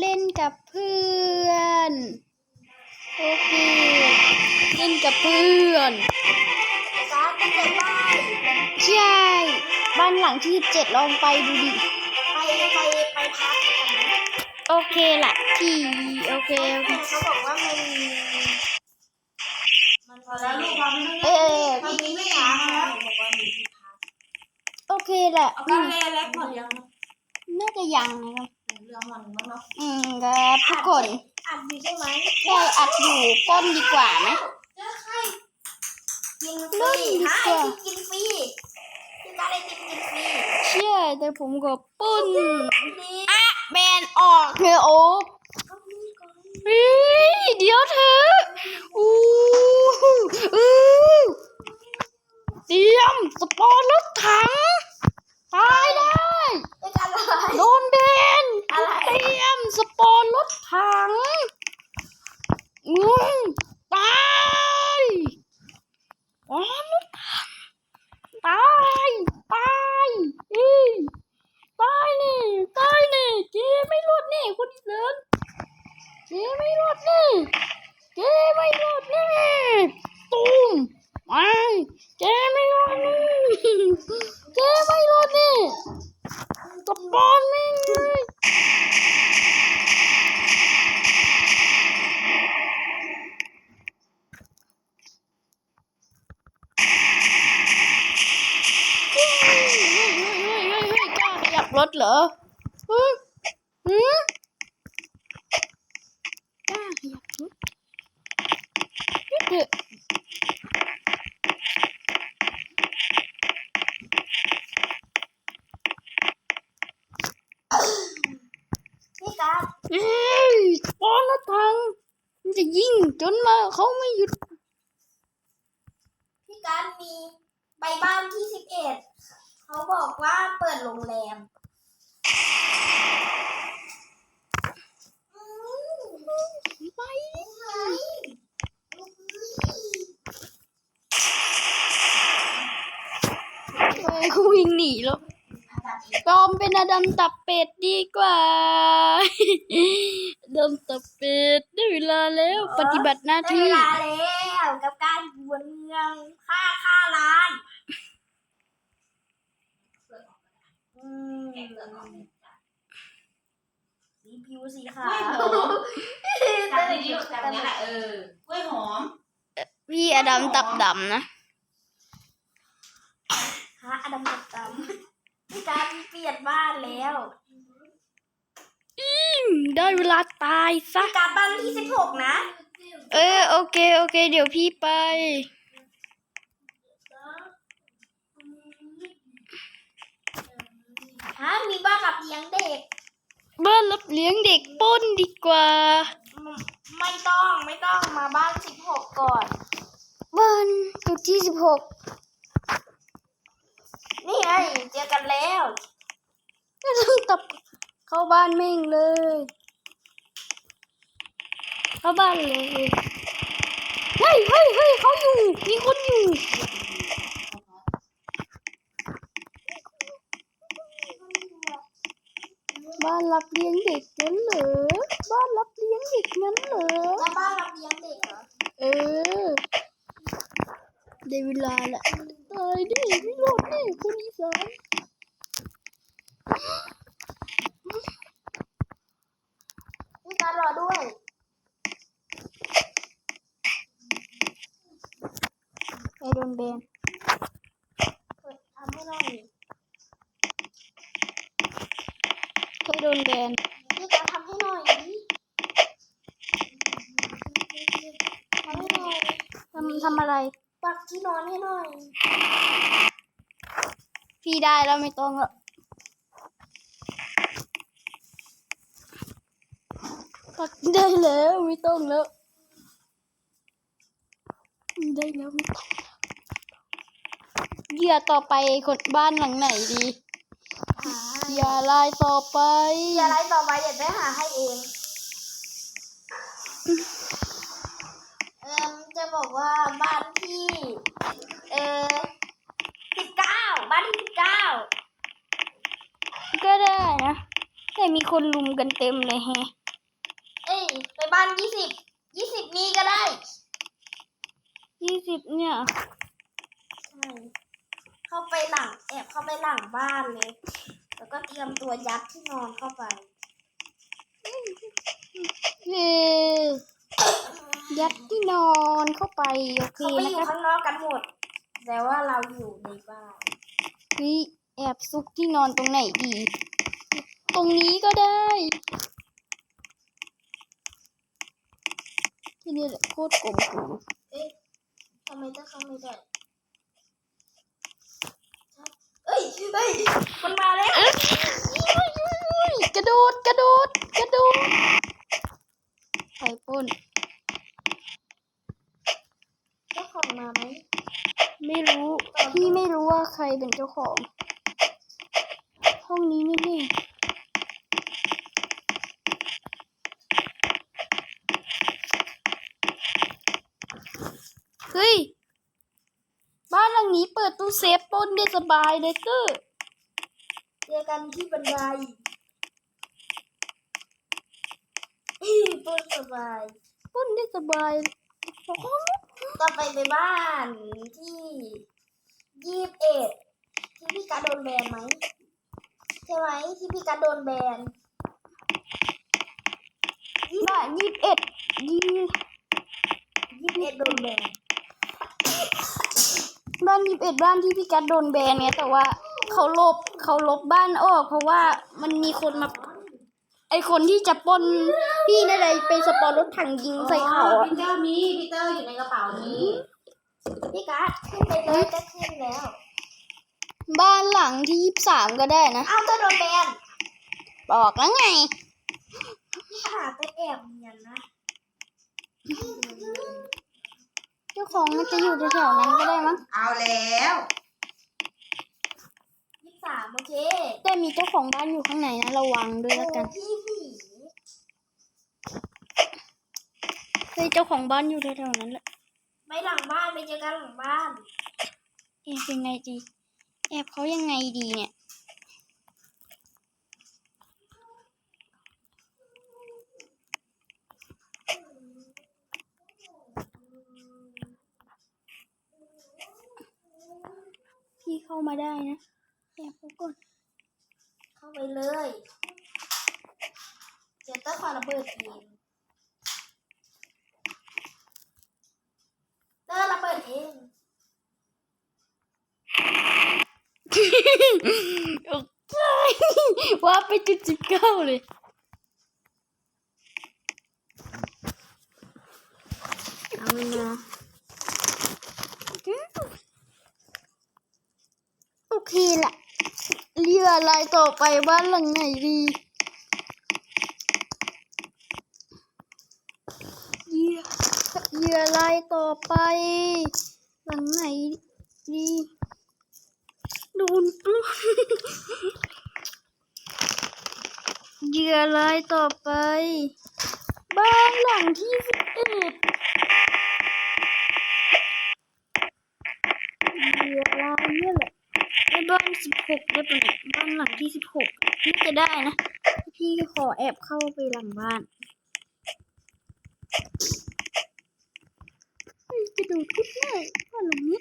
เล่นกับเพื่อน โอเค เล่นกับเพื่อนฟ้าก็จะไหว้ใช่บ้านหลังที่เจ็ดลองไปดูดิ ไปไปไปพักกันนะโอเคละพี่โอเคโอเค เขาบอกว่ามันมันพอแล้วลูกเราไม่ต้องเอเล่นอมันมีไม่ช้าแล้วบอกว่ามีที่พักโอเคแหละเอานี่กาเล่เล็กหมดยัง น่าจะยังนะครับ เรือมันมั้งเนาะอืมครับทุกคนอัดอยู่ใช่ไหมใช่อัดอยู่ปล้นดีกว่าไหมจะให้กินฟรีให้ที่กินฟรีที่การได้กินกินฟรีเชื่อแต่ผมก็ปล้นนี่อะแบนออกเธอโอ๊คก็มีก่อนเฮ้ยเดี๋ยวเธออู้อู้เตรียมสปอนรถถังตายได้ด้วยกันอะไรโดนเบน อะไรเตรียมสปอนรถถังอืมตายอ๋อรถถังตายตายอีตายนี่ตายนี่เจ๊ไม่รอดนี่คนอีเลินเจ๊ไม่รอดนี่เจ๊ไม่รอดนี่ กล้าขยับรถเฮ้ยนี่การเฮ้ยบอลรถถังมันจะยิงจนมาเขาไม่หยุด พี่การมีใบบ้านที่สิบเอ็ดเขาบอกว่าเปิดโรงแรมอืม ไป ไหน เฮ้ยเขาวิ่งห นีแล้วปลอมเป็นอดัมตับเป็ดดีกว่าอดัมตับเป็ดได้เวลาแล้ว ปฏิบัติหน้าได้ที่เวลาแล้วกับการบวนเมืองฆ่าฆ่าร้านอืมสีผิวสีขากล้ววยหอมจับดีๆลูกจับนี้แหละเออกล้วยหอม พี่อดัมตับดำนะฮะอ ดัมกับดำพี่การเปลี่ยนบ้านแล้วอืมได้เวลาตายซะพี่การบ้านที่สิบหกนะ เออโอเคโอเค เดี๋ยวพี่ไปฮะมีบ้านรับเลี้ยงเด็ก บ้านรับเลี้ยงเด็กปล้นดีกว่าอืมไม่ต้องไม่ต้องมาบ้านสิบหกก่อนบ้านจุดที่สิบหก นี่ไงเจอกันแล้วอดัมตับเข้าบ้านแม่งเลย เข้าบ้านเลย เฮ้ยเฮ้ยเฮ้ยเขาอยู่ มีคนอยู่ บ้านรับเลี้ยงเด็กงั้นเหรอ บ้านรับเลี้ยงเด็กงั้นเหรอ แล้วบ้านรับเลี้ยงเด็กเหรอ เออ ได้เวลาละตายดิไม่รอดแน่คนอีสาน พี่การรอด้วย ไป โดนแบนทำให้หน่อยโดนแบนพี่การทำให้หน่อยทำให้หน่อยทำทำอะไร ปักที่นอนให้หน่อย พี่ได้แล้วไม่ต้องละปักได้แล้วไม่ต้องแล้วได้แล้วไม่ต้องแล้ว เหยื่อต่อไปคนบ้านหลังไหนดีเหยื่อลายต่อไปอย่าไรต่อไปเดี๋ยวได้หาให้เองเอ่มจะบอกว่าบ้านที่เออสิบเก้าบ้านที่สิบเก้าก็ได้นะแต่มีคนลุมกันเต็มเลยแฮะบ้านยี่สิบยี่สิบนี้ก็ได้ยี่สิบเนี่ยใช่ เข้าไปหลังแอบเข้าไปหลังบ้านเลย แล้วก็เตรียมตัวยัดที่นอนเข้าไป เย้ยัดที่นอนเข้าไปโอเคเขาไปอนะยู่ครับข้างนอกกันหมด แต่ว่าเราอยู่ในบ้านเฮ้ยแอบซุกที่นอนตรงไหนดีตรงนี้ก็ได้ที่นี่แหละโคตรกลมกลืนเอ๊ะทำไมจะเข้าไม่ได้ เอ้ยเอ้ยมันมาแล้วกระโดดกระโดดกระโดดไปปล้นเจ้าของมาไหมไม่รู้พี่ไม่รู้ว่าใครเป็นเจ้าของ ห้องนี้นี่นี่เฮ้ย เปิดตู้เซฟปล้นได้สบายเลยเกอร์เจอกันที่บันไดอีปนสบายปล้นได้สบายต่อไปไปบ้านที่ยี่สิบเอ็ดที่พี่การดโดนแบนไหมใช่ไหมที่พี่การดโดนแบนบ้านยี่สิบเอ็ดยี่ยี่สิบเอ็ดโดนแบน บ้านยี่สิบเอ็ดบ้านที่พี่กัดโดนแบนเนี่ยแต่ว่าเขาลบเขาลบบ้านออกเพราะว่ามันมีคนมา ไอคนที่จะปล้นพี่นั่นเลยไปสปอนรถถังยิงใส่เขาอ๋ออะพีเตอร์มีพีเตอร์อยู่ในกระเป๋านี้พี่การดขึ้นไปเลยจะขึ้นแล้ว บ้านหลังที่ยี่สามก็ได้นะเอ้าก็โดนแบนบอกแล้วไงหาไปแอบเนียนนะเจ้าของมันจะอยู่แถวๆนั้นก็ได้มั้งเอาแล้วยี่สิบสามโอเคแต่มีเจ้าของบ้านอยู่ข้างในนะระวังด้วยแล้วกันโอ้พี่หมีเฮ้ยเจ้าของบ้านอยู่แถวๆนั้นแหละไม่หลังบ้านไปเจอกันหลังบ้านแอบยังไงดีแอบเขายังไงดีเนี่ย พี่เข้ามาได้นะแอบเขาก่อนเข้าไปเลย เดี๋ยวต้องขอระเบิดเองเตอร์ระเบิดเองโอเคว่าไปจุดสิบเก้าเลยเอามาโอเคละเรืออะไรต่อไปบ้านหลังไหนดีเรือเรืออะไรต่อไป หลังไหนดีโดนปล้นเหยื่อรายต่อไป บ้านหลังที่สิบเอ็ดเหยื่อรายเนี่ยแหละไอ้บ้าน สิบหกได้ปะเนี่ยบ้านหลังที่สิบหกน่าจะได้นะ พี่ขอแอบเข้าไปหลังบ้านเฮ้ยจะดูดคุดง่ายบ้านหลังนี้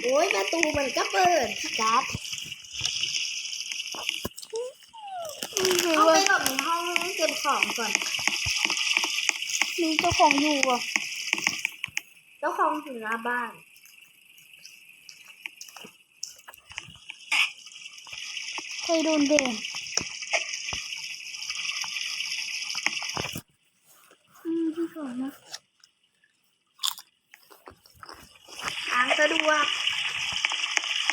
โอ้ยประตูมันก็เปิดพี่การ์ดหรือเอาไปว่าหลบในห้องเก็บของก่อนมีเจ้าของอยู่อะเจ้าของถึงหน้าบ้าน ใครโดนแบนอืมพี่ขอนะทางสะดวก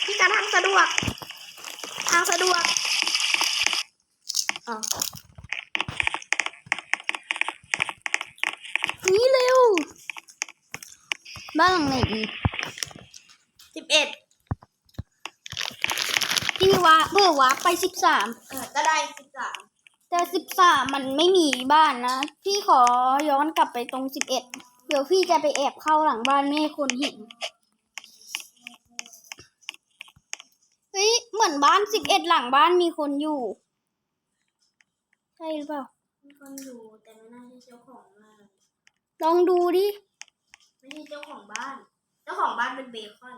พี่การดทางสะดวก ทางสะดวกอ๋อ นี่เร็ว บ้านหลังไหนดีสิบเอ็ดพี่วาเบอร์วาไปสิบสามเออก็ได้สิบสามแต่สิบสามมันไม่มีบ้านนะ พี่ขอย้อนกลับไปตรงสิบเอ็ดเดี๋ยวพี่จะไปแอบเข้าหลังบ้านไม่ให้คนเห็นเฮ้ยเหมือนเหมือนบ้านสิบเอ็ดหลังบ้านมีคนอยู่ ใช่หรือเปล่ามีคนอยู่แต่ไม่น่าใช่เจ้าของบ้านลองดูดิ ไม่ใช่เจ้าของบ้าน เจ้าของบ้านเป็นเบคอน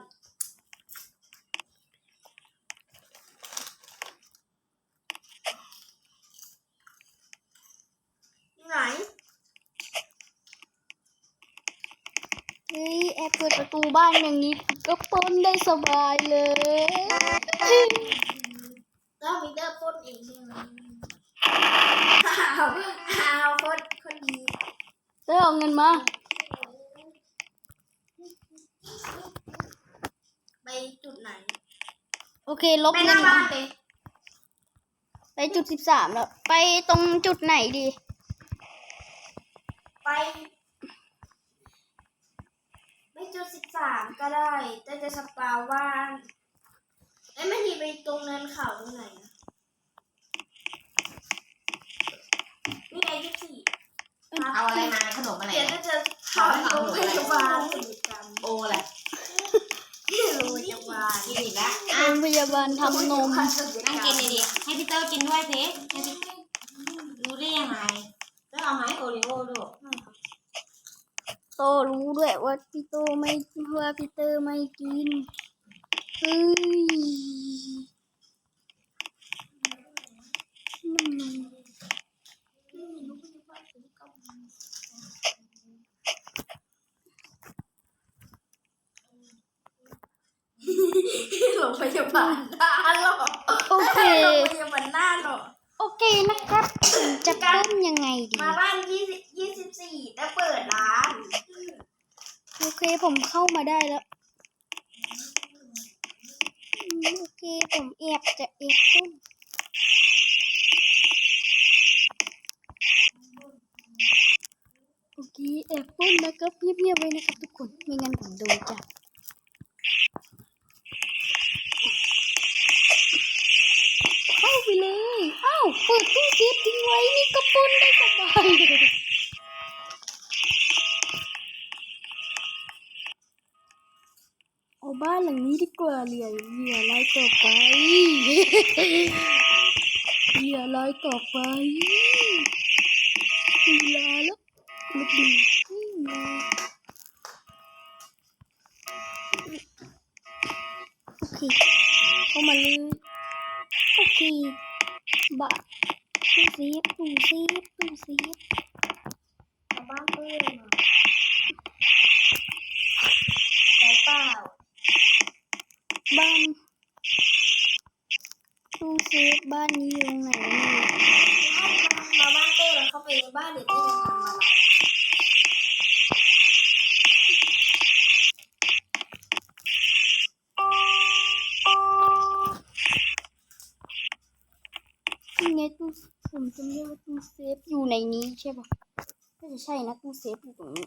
ที่ไหน เฮ้ยแอบเปิดประตูบ้านอย่างนี้ ก็ปล้นได้สบายเลยแล้วมีเตอร์พ่นเองใช่ไหมอ้าวอ้าวคนคนดีได้เอาเงินมา ไป จุดไหน โอเค ลบไปหเงิน้านบ้านเลยไปจุดสิบสามแล้ว ไปตรงจุดไหนดี ไปไม่จุดสิบสามก็ได้ แต่จะสปาว่านเอ้ยไม่ดีไปตรงเนินเขาตรงไหนอะนี่ไงยี่สี่เอาอะไรมาขนมอะไรเดี๋ยวเนี่ยก็จะเข้าโรงพยาบาลสมุทรกรรมโอ้แหละโรงพยาบาล กินอีกแล้วโรงพยาบาลทำนมนั่งกินดีๆให้พี่เตอร์กินด้วยสิให้พี่รู้ได้ยังไงเตอร์เอาไหมโอริโอ้ด้วยโตรู้ด้วยว่าพี่โตไม่ว่าพี่เตอร์ไม่กินเฮ้ย โรงพยาบาลหน้าหรอโอเค โรงพยาบาลหน้าหรอโอเคนะครับจะเริ่มยังไงดี มาบ้านยี่สิบยี่สิบสี่แต่เปิดร้าน โอเคผมเข้ามาได้แล้วอืมโอเคผมแอบจะแอบต้นโอเคแอบต้นนะครับเงียบๆไว้นะครับทุกคนไม่งั้นผมโดนจับเข้าไปเลยอ้าวเปิดตู้เซฟทิ้งไว้นี่ก็ปล้นได้สบาย เอาบ้านหลังนี้ดีกว่าเหลือเหลือรายต่อไปเหลือรายต่อไปเวลาแล้วมาดูขึ้นมาโอเคเข้ามาเลย โอเคบ้าตู้เซฟตู้เซฟตู้เซฟ มาบ้านเปิดหน่อยใช่เปล่า บ้านตู้เซฟบ้านนี้อยู่ตรงไหนเนี่ย มาบ้านเต้แล้วเข้า ไปในบ้านเดี๋ยวเต้จะทำอะไรนี่ไงตู้ผมจำได้ว่าตู้เซฟอยู่ในนี้ใช่ปะน่าจะใช่นะตู้เซฟอยู่ตรงนี้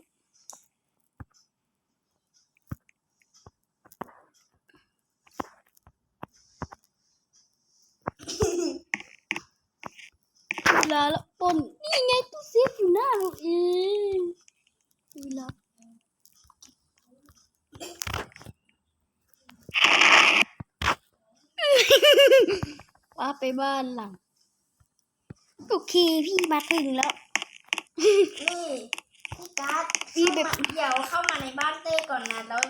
ลาละปนนี่ไงตู้เซฟอยู่หน้าเราเองเวลาว่าไปบ้านหลัง โอเคพี่มาถึงแล้ว นี่พี่กัดพี่แบบเข้ามาเดี๋ยวเข้ามาในบ้านเต้ก่อนนะ แล้ว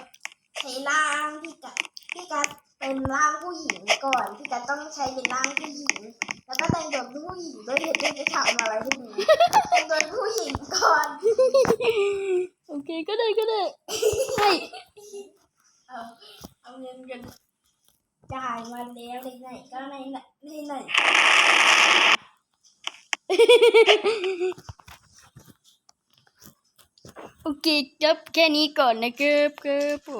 ใช้ร่างพี่กัดพี่กัดเป็นร่างผู้หญิงก่อน พี่กัดต้องใช้เป็นร่างผู้หญิง แล้วก็แต่งตัวเป็นผู้หญิงด้วยเดี๋ยวเต้จะทำอะไรให้ดูแต่งตัวเป็นผู้หญิงก่อนโอเคก็ได้ก็ได้ให้เอาเอาเงินกันจ่ายมาแล้วไหนๆก็ไหนไหนไหนๆโอเคครับแค่นี้ก่อนนะครับครับผม